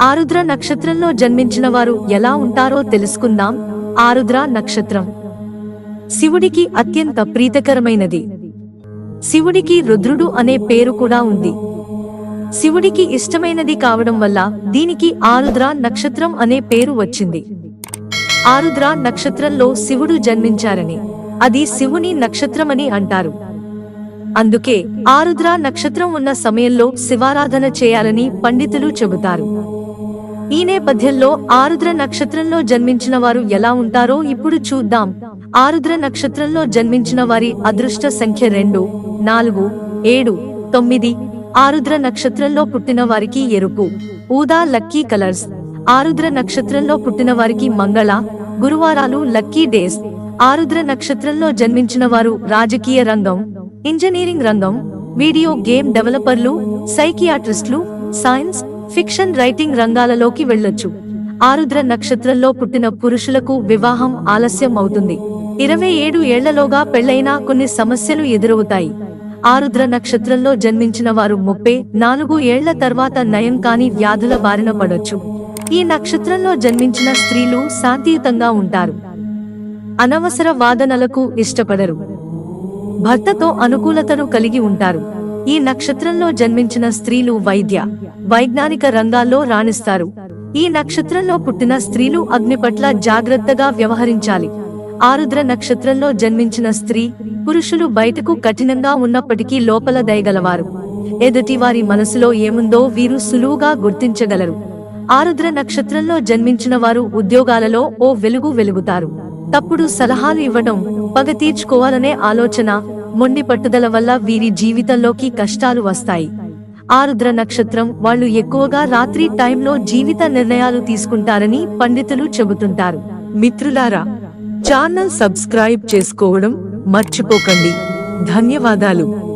ఆరుద్ర నక్షత్రంలో జన్మించిన వారు ఎలా ఉంటారో తెలుసుకుందాం. ఆరుద్ర నక్షత్రం. శివుడికి అత్యంత ప్రీతకరమైనది. శివుడికి రుద్రుడు అనే పేరు కూడా ఉంది. శివుడికి ఇష్టమైనది కావడం వల్ల దీనికి ఆరుద్ర నక్షత్రం అనే పేరు వచ్చింది. ఆరుద్ర నక్షత్రంలో శివుడు జన్మించారని అది శివుని నక్షత్రమని అంటారు. అందుకే ఆరుద్ర నక్షత్రం ఉన్న సమయంలో శివారాధన చేయాలని పండితులు చెబుతారు. ఈ నేపథ్యంలో ఆరుద్ర నక్షత్రంలో జన్మించిన వారు ఎలా ఉంటారో ఇప్పుడు చూద్దాం. ఆరుద్ర నక్షత్రంలో జన్మించిన వారి అదృష్ట సంఖ్య రెండు నాలుగు ఏడు తొమ్మిది. ఆరుద్ర నక్షత్రంలో పుట్టిన వారికి ఎరుపు ఊదా లక్కీ కలర్స్. ఆరుద్ర నక్షత్రంలో పుట్టిన వారికి మంగళ గురువారాలు లక్కీ డేస్. ఆరుద్ర నక్షత్రంలో జన్మించిన వారు రాజకీయ రంగం ఇంజనీరింగ్ రంగం వీడియో గేమ్ డెవలపర్లు సైకియాట్రిస్టులు సైన్స్ ఫిక్షన్ రైటింగ్ రంగాలలోకి వెళ్ళొచ్చు. ఆరుద్ర నక్షత్రంలో పుట్టిన పురుషులకు వివాహం ఆలస్యం అవుతుంది ఇరవై ఏడు ఏళ్ళలోగా పెళ్ళైనా కొన్ని సమస్యలు ఎదురవుతాయి. ఆరుద్ర నక్షత్రంలో జన్మించిన వారు ముప్పై నాలుగు ఏళ్ళ తర్వాత నయం కాని వ్యాధుల బారిన పడొచ్చు. ఈ నక్షత్రంలో జన్మించిన స్త్రీలు శాంతియుతంగా ఉంటారు. అనవసర వాదనలకు ఇష్టపడరు. భర్తతో అనుకూలతను కలిగి ఉంటారు. ఈ నక్షత్రంలో జన్మించిన స్త్రీలు వైద్య వైజ్ఞానిక రంగాల్లో రాణిస్తారు. ఈ నక్షత్రంలో పుట్టిన స్త్రీలు అగ్ని పట్ల జాగ్రత్తగా వ్యవహరించాలి. ఆరుద్ర నక్షత్రంలో జన్మించిన స్త్రీ పురుషులు బయటకు కఠినంగా ఉన్నప్పటికీ లోపల దయగలవారు. ఎదుటి వారి మనసులో ఏముందో వీరు సులువుగా గుర్తించగలరు. ఆరుద్ర నక్షత్రంలో జన్మించిన వారు ఉద్యోగాలలో ఓ వెలుగు వెలుగుతారు. తప్పుడు సలహాలు ఇవ్వడం పగ తీర్చుకోవాలనే ఆలోచన మొండి పట్టుదల వల్ల వీరి జీవితంలోకి కష్టాలు వస్తాయి. ఆరుద్ర నక్షత్రం వాళ్ళు ఎక్కువగా రాత్రి టైంలో జీవిత నిర్ణయాలు తీసుకుంటారని పండితులు చెబుతుంటారు. మిత్రులారా ఛానల్ సబ్స్క్రైబ్ చేసుకోవడం మర్చిపోకండి. ధన్యవాదాలు.